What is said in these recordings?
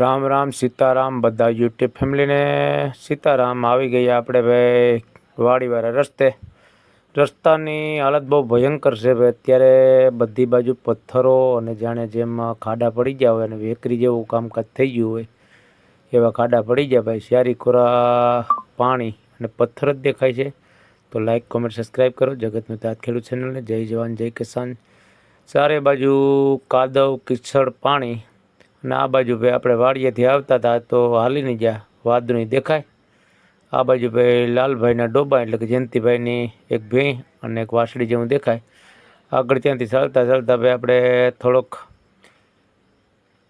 રામ રામ સીતારામ, બધા યુટ્યુબ ફેમિલીને સીતારામ. આવી ગયા આપણે ભાઈ વાડીવાળા રસ્તે. રસ્તાની હાલત બહુ ભયંકર છે ભાઈ. અત્યારે બધી બાજુ પથ્થરો અને જાણે જેમ ખાડા પડી ગયા હોય અને વેકરી જેવું કામકાજ થઈ ગયું હોય, એવા ખાડા પડી ગયા ભાઈ. શિયારી ખોરા પાણી અને પથ્થર જ દેખાય છે. તો લાઈક કોમેન્ટ સબસ્ક્રાઈબ કરો. જગતનું તાત ખેડૂત ચેનલને જય જવાન, જય કિસાન. ચારે બાજુ કાદવ કિચડ પાણી અને આ બાજુ ભાઈ આપણે વાડીએથી આવતા હતા તો હાલીને ગયા, વાદળી દેખાય. આ બાજુ ભાઈ લાલભાઈના ડોબા એટલે કે જયંતિભાઈની એક ભેં અને એક વાસળી જેવું દેખાય. આગળ ત્યાંથી ચાલતા ચાલતા ભાઈ આપણે થોડોક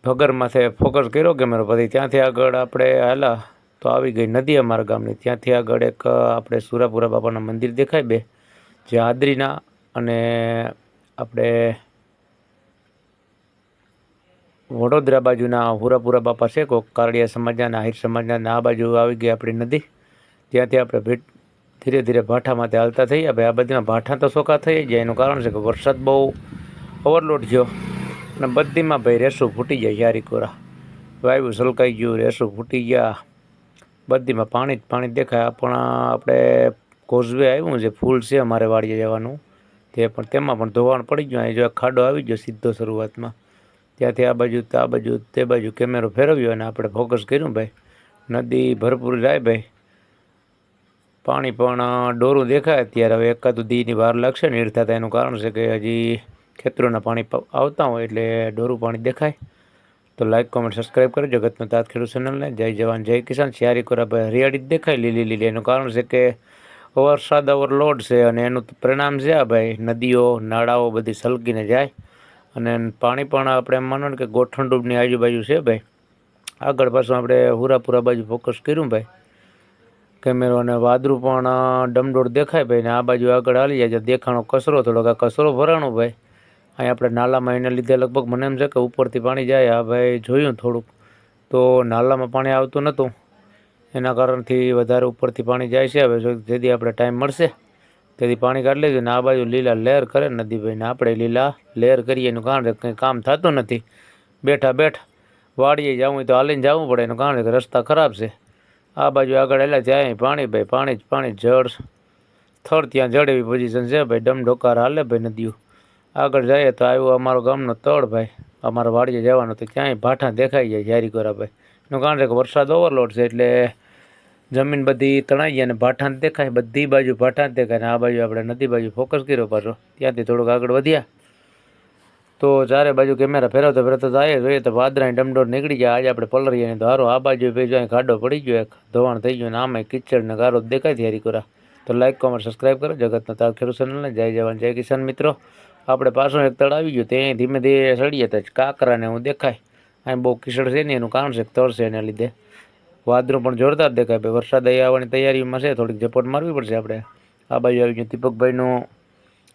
ભગર માથે ફોકસ કર્યો કે મારો પછી ત્યાંથી આગળ આપણે હાલા તો આવી ગઈ નદી અમારા ગામની. ત્યાંથી આગળ એક આપણે સુરાપુરા બાપાના મંદિર દેખાય બે, જે આદરીના અને આપણે વડોદરા બાજુના હુરાપુરા બાપા છે, કોક કારડિયા સમાજના, આહિર સમાજના, આ બાજુ આવી ગઈ આપણી નદી. ત્યાંથી આપણે ભેટ ધીરે ધીરે ભાઠામાંથી હાલતા થઈએ ભાઈ, આ બધીમાં ભાઠા તો સોખા થઈ જાય એનું કારણ છે કે વરસાદ બહુ ઓવરલોડ થયો અને બધીમાં ભાઈ રેસું ફૂટી જાય યારી કોરા. વાયુ સલકાઈ ગયું, રેસું ફૂટી ગયા. બધીમાં પાણી જ પાણી દેખાય. પણ આપણે કોઝવે આવ્યું છે, ફૂલ છે અમારે વાડીએ જવાનું. તે પણ તેમાં પણ ધોવાણ પડી ગયું. અહીં જો ખાડો આવી ગયો સીધો શરૂઆતમાં. ત્યાંથી આ બાજુ તો આ બાજુ તે બાજુ કેમેરો ફેરવ્યો અને આપણે ફોકસ કર્યું ભાઈ. નદી ભરપૂર જાય ભાઈ. પાણી પણ ડોરું દેખાય અત્યારે. હવે એકાદું દીની વાર લાગશે નીર થતા એનું કારણ છે કે હજી ખેતરોના પાણી આવતા હોય એટલે ડોરું પાણી દેખાય. તો લાઈક કોમેન્ટ સબસ્ક્રાઈબ કરો જગતનો તાત ખેડૂત ચેનલને. જય જવાન, જય કિસાન. શિયારી કોરા ભાઈ હરિયાળી જ દેખાય, લીલી લીલી. એનું કારણ છે કે વરસાદ ઓવરલોડ છે અને એનું પરિણામ છે આ ભાઈ. નદીઓ, નાળાઓ બધી સલકીને જાય. અને પાણી પણ આપણે એમ માનો ને કે ગોઠણડૂબની આજુબાજુ છે ભાઈ. આગળ પાછું આપણે હુરાપુરા બાજુ ફોકસ કર્યું ભાઈ. કેમેરો અને વાદળું પણ ડમડોળ દેખાય ભાઈ ને આ બાજુ આગળ હાલી જાય દેખાણો કચરો થોડોક આ કચરો ભરાણો ભાઈ. અહીં આપણે નાલામાં એને લીધે લગભગ મને એમ છે કે ઉપરથી પાણી જાય. આ ભાઈ જોયું થોડુંક. તો નાલામાં પાણી આવતું નહોતું. એના કારણથી વધારે ઉપરથી પાણી જાય છે. હવે જેથી આપણે ટાઈમ મળશે. તેથી પાણી કાઢી લેજો ને આ બાજુ લીલા લહેર કરે નદી ભાઈ ને આપણે લીલા લહેર કરીએ એનું કારણ કંઈ કામ થતું નથી. બેઠા બેઠા વાડીએ જવું તો હાલીને જવું પડે, એનું કારણ કે રસ્તા ખરાબ છે. આ બાજુ આગળ એલા ત્યાં પાણી ભાઈ, પાણી જ, પાણી જળ. સ્થળ ત્યાં જળ એવી પોઝિશન છે ભાઈ, ડમ ઢોકાર હાલે ભાઈ નદીઓ. આગળ જઈએ તો આવ્યું અમારો ગામનો તળ ભાઈ. અમારા વાડીએ જવાનું તો ક્યાંય ભાઠા દેખાઈ જાય જારી કોરા ભાઈ. એનું કારણ છે કે વરસાદ ઓવરલોડ છે એટલે જમીન બધી તણાઈ અને ભાઠા દેખાય. બધી બાજુ ભાઠા દેખાય ને આ બાજુ આપણે નદી બાજુ ફોકસ કર્યો પાછો. ત્યાંથી થોડુંક આગળ વધ્યા. તો ચારે બાજુ કેમેરા ફેરવતા ફેરવતા આવીએ જોઈએ તો વાદરાની ડમડોર નીકળી ગયા. આજે આપણે પલરીએ ને તો હારો આ બાજુ ભાઈ અહીં ખાડો પડી ગયો. એક ધોવાણ થઈ ગયું ને આમાં કિચડ ને ગારો દેખાય છે કોરા તો લાઈક કોમેન્ટ સબસ્ક્રાઈબ કરો. જગતના તાર ખેડૂત ચેનલને જય જવાન, જય કિસાન મિત્રો. આપણે પાછું એક તળ આવી ગયું. તે ધીમે ધીમે સળીએ તો કાંકરાને હું દેખાય. અહીં બહુ કિચડ છે નહીં એનું કારણ છે તળ છે એના લીધે. વાદળું પણ જોરદાર દેખાય. ભાઈ, વરસાદ અહીં આવવાની તૈયારીમાં છે. થોડીક ઝપટ મારવી પડશે આપણે. આ બાજુ આવી ગયું દીપકભાઈનું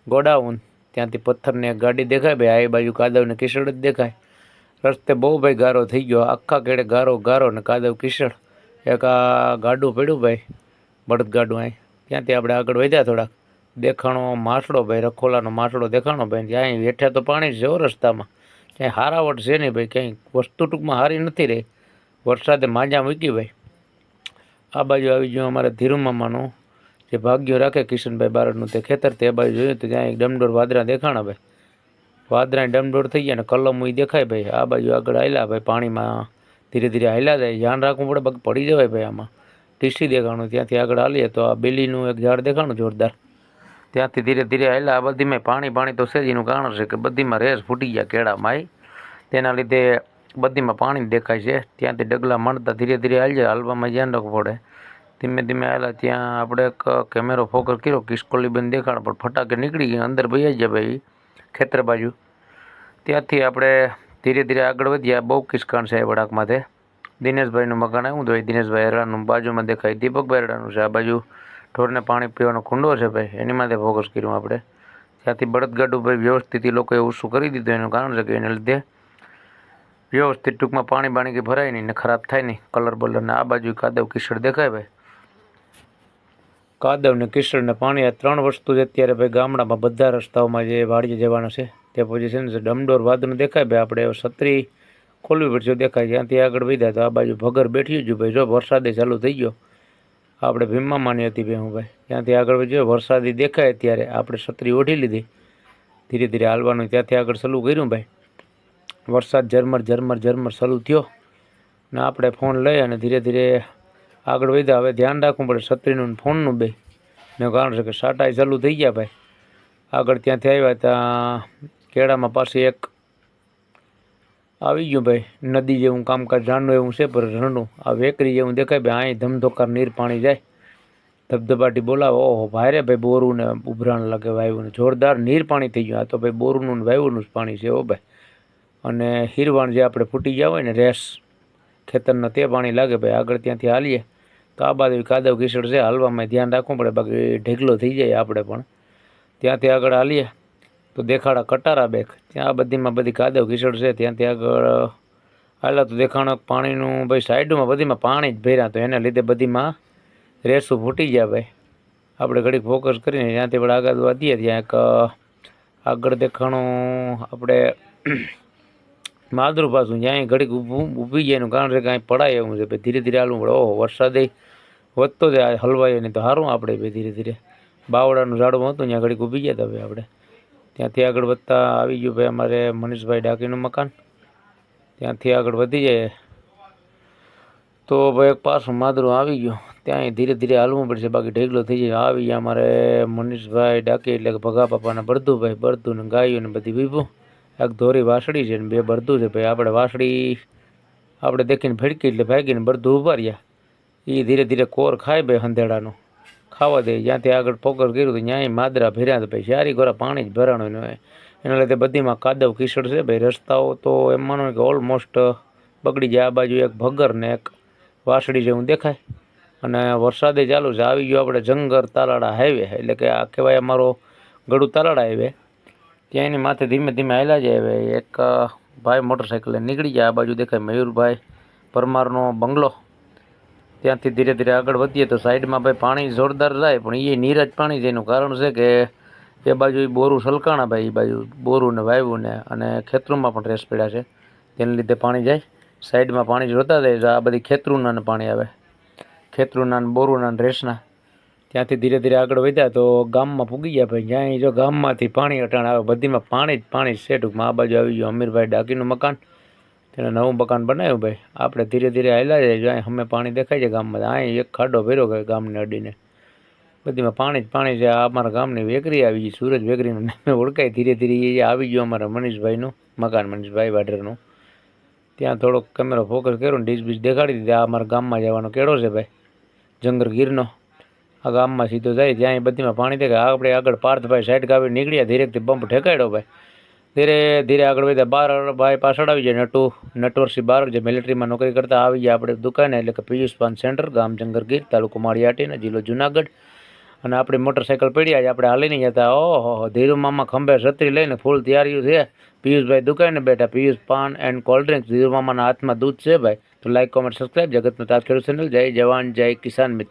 ગોડાઉન. ત્યાંથી પથ્થરની એક ગાડી દેખાય. ભાઈ, આ બાજુ કાદવને કિશળ જ દેખાય. રસ્તે બહુ ભાઈ ગારો થઈ ગયો. આખા કેડે ગારો ગારો ને કાદવ કિશળ. એક આ ગાડું પડ્યું ભાઈ. બળદ અહીં. ત્યાંથી આપણે આગળ વધ્યા થોડાક. દેખાણો માસડો ભાઈ, રખોલાનો માસડો દેખાણો ભાઈ. ત્યાં વેઠ્યા તો પાણી છે હો રસ્તામાં. ક્યાંય હારાવટ છે નહીં ભાઈ. ક્યાંય વસ્તુ ટૂંકમાં હારી નથી રહી. વરસાદે માજા મૂકી ભાઈ. આ બાજુ આવી ગયો અમારે ધીરુમામાનું જે ભાગ્યો રાખે કિશનભાઈ બારડનું તે ખેતર તે બાજુ જોયું તો ત્યાં એક ડમડોર વાદરા દેખાણા ભાઈ. વાદરા ડમડોર થઈ ગયા ને કલમ ઈ દેખાય ભાઈ. આ બાજુ આગળ હાલ્યા ભાઈ, પાણીમાં ધીરે ધીરે હાલ્યા જાય. ધ્યાન રાખવું પડે બાકી પડી જવાય ભાઈ આમાં. ટીસી દેખાણું, ત્યાંથી આગળ હાલીએ તો આ બેલીનું એક ઝાડ દેખાણું જોરદાર. ત્યાંથી ધીરે ધીરે હાલ્યા આ બધીમાં પાણી પાણી તો સેજીનું કારણ છે કે બધીમાં રેસ ફૂટી ગયા કેળામાં તેના લીધે બધીમાં પાણી દેખાય છે. ત્યાંથી ડગલા મળતા ધીરે ધીરે હાલજે, હાલવામાં ધ્યાન રાખવું પડે, ધીમે ધીમે આવેલા ત્યાં આપણે એક કેમેરો ફોકસ કર્યો કિસ્કોલી બેન દેખાડ પણ ફટાકે નીકળી ગયા, અંદર ભાઈ જાય ભાઈ, ખેતર બાજુ. ત્યાંથી આપણે ધીરે ધીરે આગળ વધ્યા, બહુ કિસ્કાણ છે એ વડાકમાંથી દિનેશભાઈનું મકાન આવ્યું તો એ દિનેશભાઈ હેરાનું બાજુમાં દેખાય. દીપકભાઈ હેરાનું છે, આ બાજુ ઢોરને પાણી પીવાનો કુંડો છે ભાઈ, એની માથે ફોકસ કર્યું આપણે. ત્યાંથી બળદગાડું ભાઈ વ્યવસ્થિત એ લોકોએ ઓછું કરી દીધું, એનું કારણ છે કે એને લીધે વ્યવસ્થિત ટૂંકમાં પાણી બાણી કે ભરાય નહીં ને ખરાબ થાય નહીં. કલર બલરને આ બાજુ કાદવ કિશળ દેખાય ભાઈ? કાદવ ને કિશળ ને પાણી આ ત્રણ વસ્તુ જે અત્યારે ભાઈ ગામડામાં બધા રસ્તાઓમાં જે વાડીએ જવાના છે, તે પછી છે ને ડમડોર વાદનું દેખાય ભાઈ, આપણે છત્રી ખોલવી પડશે દેખાય ત્યાંથી આગળ વધ્યા તો આ બાજુ ભગર બેઠી જ ભાઈ. જો વરસાદે ચાલુ થઈ ગયો. આપણે ભીમમાં માની હતી ભાઈ હું ભાઈ. ત્યાંથી આગળ વધ્યો. વરસાદી દેખાય ત્યારે આપણે છત્રી ઓઢી લીધી. ધીરે ધીરે હાલવાનું. ત્યાંથી આગળ ચાલુ કર્યું ભાઈ. વરસાદ ઝરમર ઝરમર ઝરમર શરૂ થયો. ને આપણે ફોન લઈ અને ધીરે ધીરે આગળ વધ્યા. હવે ધ્યાન રાખવું પડે છત્રીનું ફોનનું બે. ને કારણ છે કે સાટાઈ ચાલુ થઈ ગયા ભાઈ. આગળ ત્યાંથી આવ્યા ત્યાં કેળામાં પાસે એક આવી ગયું ભાઈ. નદી જેવું કામકાજ જાણવું એવું છે પણ રણનું. આ વેકરી જેવું દેખાય ભાઈ. અહીં ધમધોકાર નીર પાણી જાય. ધબધબાટી બોલાવે. ઓહો ભાઈ રે ભાઈ બોરું ને ઉભરાણ લાગે વાયુ ને જોરદાર નીર પાણી થઈ ગયું. આ તો ભાઈ બોરુનું ને વાયુનું જ પાણી છે હો ભાઈ. અને હીરવાણ જે આપણે ફૂટી ગયા હોય ને રેસ, ખેતરનો તે પાણી લાગે ભાઈ, આગળ ત્યાંથી હાલીએ. તો આ બાજુ કાદવ કીચડ છે, હાલવામાં ધ્યાન રાખવું પડે, બાકી ઢેગલો થઈ જાય આપણે પણ. ત્યાંથી આગળ હાલીએ. તો દેખાડા કટારા બેક. ત્યાં બધીમાં બધી કાદવ કીચડ છે, ત્યાંથી આગળ, હાલા તો દેખાણો પાણીનું ભાઈ સાઈડમાં બધીમાં પાણી જ ભર્યા તો એને લીધે બધીમાં રેસું ફૂટી ગયા ભાઈ. આપણે ઘડીક ફોકસ કરીને ત્યાંથી આપણે આગળ વધીએ, ત્યાં એક આગળ દેખાણું આપણે માદરું પાછું જ્યાં ઘડીક ઊભું ઊભી જાય એનું કારણ છે કે અહીં પડાય એવું છે. ભાઈ ધીરે ધીરે હાલવું પડે ઓહો, વરસાદે વધતો જાય હલવાય નહીં તો સારું આપણે ભાઈ ધીરે ધીરે. બાવડાનું ઝાડવું હતું, ત્યાં ઘડીક ઊભી ગયા હતા ભાઈ આપણે. ત્યાંથી આગળ વધતા આવી ગયું ભાઈ અમારે મનીષભાઈ ડાકીનું મકાન. ત્યાંથી આગળ વધી જાય. તો ભાઈ એક પાછું માદરું આવી ગયું. ત્યાં ધીરે ધીરે હાલવું પડશે, બાકી ઢેગલો થઈ જાય. આવી ગયા અમારે મનીષભાઈ ડાકી એટલે કે ભગા પાપાના ભાઈ બળદું ને ગાયું ને બધી બીભું એક ધોરી વાસળી છે ને બે બરદું છે ભાઈ. આપણે વાસળી, આપણે દેખીને ભડકી એટલે ભાગીને બરદું ઊભા રહ્યા. એ ધીરે ધીરે કોર ખાય ભાઈ હંધેડાનો. ખાવા દે, જ્યાંથી આગળ પોકર કર્યું તો ત્યાંય માદરા ભર્યા ભાઈ. સારી ગોરા પાણી જ ભરાણું હોય. એના લીધે બધીમાં કાદવ કિસડ છે ભાઈ. રસ્તાઓ તો એમ માનો કે ઓલમોસ્ટ બગડી જાય. આ બાજુ એક ભગર ને એક વાસળી જેવું દેખાય. અને વરસાદે ચાલુ છે. આવી ગયો આપણે જંગર તાલાળા હાઈવે એટલે કે આ કહેવાય અમારો ગળું તાલાળા હાઈવે ત્યાં એની માથે ધીમે ધીમે હાલ્યા જાય હવે. એક ભાઈ મોટરસાઇકલે નીકળી જાય આ બાજુ દેખાય મયુરભાઈ પરમારનો બંગલો. ત્યાંથી ધીરે ધીરે આગળ વધીએ તો સાઈડમાં ભાઈ પાણી જોરદાર જાય, પણ એ નીરજ પાણી છે. એનું કારણ છે કે એ બાજુ એ બોરું સલકાણા ભાઈ એ બાજુ બોરું ને વાવ્યું અને ખેતરોમાં પણ રેસ પડ્યા છે. તેને લીધે પાણી જાય. સાઈડમાં પાણી જોતા જાય. તો આ બધી ખેતરુના પાણી આવે. ખેતરુના બોરુના રેસના. ત્યાંથી ધીરે ધીરે આગળ વધ્યા તો ગામમાં પૂગી ગયા ભાઈ. જ્યાં જો ગામમાંથી પાણી અટાણ આવે, બધીમાં પાણી જ પાણી છે ટૂંકમાં આ બાજુ આવી ગયું અમીરભાઈ ડાકીનું મકાન. તેને નવું મકાન બનાવ્યું ભાઈ. આપણે ધીરે ધીરે હાલ્યા જાય જો અહીં અમે પાણી દેખાય છે ગામમાં. અહીં એક ખાડો ભર્યો ગયો ગામને અડીને. બધીમાં પાણી જ પાણી છે. અમારા ગામની વેકરી આવી ગઈ, સુરજ વેકરીનું નામે ઓળખાય. ધીરે ધીરે એ આવી ગયું અમારા મનીષભાઈનું મકાન, મનીષભાઈ વાઢરનું. ત્યાં થોડોક કેમેરો ફોકસ કર્યો ને ડીશ બીજ દેખાડી દીધી. આ અમારા ગામમાં જવાનો કેળો છે ભાઈ. જંગર ગીરનો આ ગામમાં સીધો જાય, ત્યાં બધીમાં પાણી દેખાય. આપણે આગળ પાર્થભાઈ સાઈડ કાપી નીકળ્યા, ધીરેકથી પંપ ઠેકાડ્યો ભાઈ. ધીરે ધીરે આગળ વધ્યા, બાર ભાઈ પાછળ આવી જાય નટુ, નટવરસિંહ બાર જે મિલિટરીમાં નોકરી કરતા, આવી ગયા આપણે દુકાને, એટલે કે પિયુષ પાન સેન્ટર ગામ જંગર ગીર, તાલુકો માળિયાટીને જિલ્લો જુનાગઢ. અને આપણી મોટરસાઇકલ પડ્યા આપણે હાલી નહીં જતા ઓહો ધીરુ મામા ખંભે છત્રી લઈને ફૂલ તૈયારીઓ છે. પિયુષભાઈ દુકાને બેઠા, Piyush Paan and cold drinks Dhiru મામાના હાથમાં દૂધ છે ભાઈ. તો લાઈક કોમેન્ટ સબસ્ક્રાઈબ જગતનો તાત ખેડૂત ચેનલ જય જવાન, જય કિસાન મિત્ર.